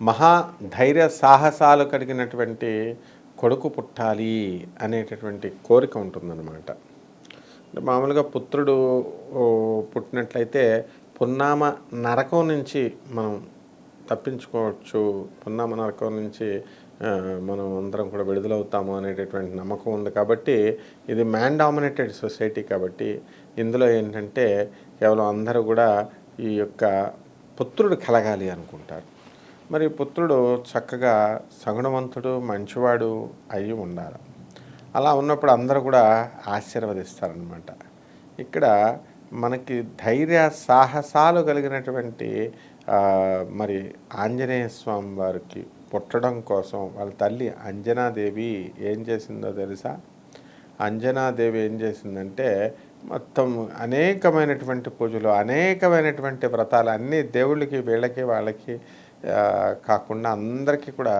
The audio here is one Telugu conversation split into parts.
మహా ధైర్య సాహసాలు కలిగినటువంటి కొడుకు పుట్టాలి అనేటటువంటి కోరిక ఉంటుందన్నమాట. అంటే మామూలుగా పుత్రుడు పుట్టినట్లయితే పున్నామ నరకం నుంచి మనం తప్పించుకోవచ్చు. పున్నామ నరకం నుంచి మనం అందరం కూడా విడుదలవుతాము అనేటటువంటి నమ్మకం ఉంది కాబట్టి ఇది మ్యాన్ డామినేటెడ్ సొసైటీ కాబట్టి ఇందులో ఏంటంటే కేవలం అందరూ కూడా ఈ యొక్క పుత్రుడు కలగాలి అనుకుంటారు. మరి పుత్రుడు చక్కగా సగుణవంతుడు మంచివాడు అయి ఉండాలి. అలా ఉన్నప్పుడు అందరూ కూడా ఆశీర్వదిస్తారనమాట ఇక్కడ మనకి ధైర్య సాహసాలు కలిగినటువంటి మరి ఆంజనేయ స్వామి వారికి పుట్టడం కోసం వాళ్ళ తల్లి అంజనాదేవి ఏం చేసిందో తెలుసా? అంజనాదేవి ఏం చేసిందంటే మొత్తం అనేకమైనటువంటి పూజలు అనేకమైనటువంటి వ్రతాలు అన్నీ దేవుళ్ళకి వీళ్ళకి వాళ్ళకి కాకుండా అందరికీ కూడా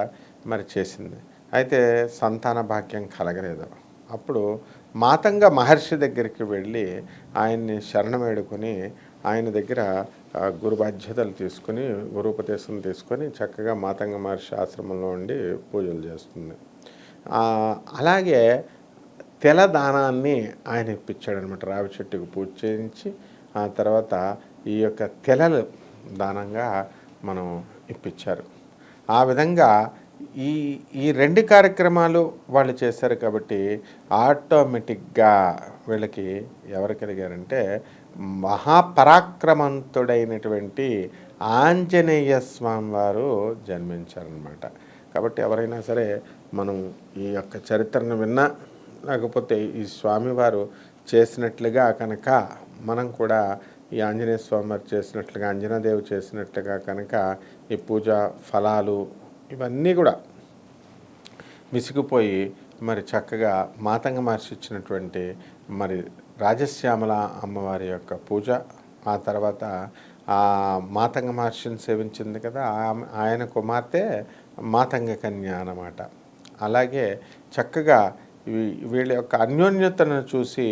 మరి చేసింది. అయితే సంతాన భాగ్యం కలగలేదు. అప్పుడు మాతంగ మహర్షి దగ్గరికి వెళ్ళి ఆయన్ని శరణం వేడుకొని ఆయన దగ్గర గురు బాధ్యతలు తీసుకుని గురుపదేశం తీసుకొని చక్కగా మాతంగ మహర్షి ఆశ్రమంలో ఉండి పూజలు చేస్తుంది. అలాగే తెల దానాన్ని ఆయన ఇప్పించాడు అనమాట రావి చెట్టుకు పూజ చేయించి ఆ తర్వాత ఈ యొక్క తెలలు దానంగా మనం ఇప్పించారు. ఆ విధంగా ఈ ఈ రెండు కార్యక్రమాలు వాళ్ళు చేశారు కాబట్టి ఆటోమేటిక్గా వీళ్ళకి ఎవరు కలిగారంటే మహాపరాక్రమంతుడైనటువంటి ఆంజనేయ స్వామి వారు జన్మించారనమాట కాబట్టి ఎవరైనా సరే మనం ఈ యొక్క చరిత్రను విన్నా లేకపోతే ఈ స్వామివారు చేసినట్లుగా కనుక మనం కూడా ఈ ఆంజనేయ స్వామి వారు చేసినట్లుగా అంజనాదేవి చేసినట్లుగా కనుక ఈ పూజ ఫలాలు ఇవన్నీ కూడా విసిగిపోయి మరి చక్కగా మాతంగ మహర్షి ఇచ్చినటువంటి మరి రాజశ్యామల అమ్మవారి యొక్క పూజ ఆ తర్వాత ఆ మాతంగ మహర్షిని సేవించింది కదా ఆమె- ఆయన కుమార్తె మాతంగ కన్య అన్నమాట. అలాగే చక్కగా వీళ్ళ యొక్క అన్యోన్యతను చూసి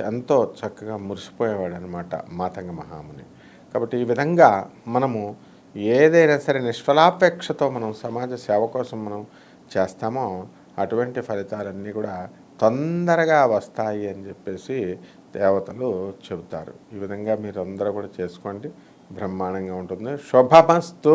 ఎంతో చక్కగా మురిసిపోయేవాడు అనమాట మాతంగ మహాముని. కాబట్టి ఈ విధంగా మనము ఏదైనా సరే నిష్ఫలాపేక్షతో మనం సమాజ సేవ కోసం మనం చేస్తామో అటువంటి ఫలితాలన్నీ కూడా తొందరగా వస్తాయి అని చెప్పేసి దేవతలు చెబుతారు. ఈ విధంగా మీరు అందరూ కూడా చేసుకోండి. బ్రహ్మాండంగా ఉంటుంది. శుభమస్తు.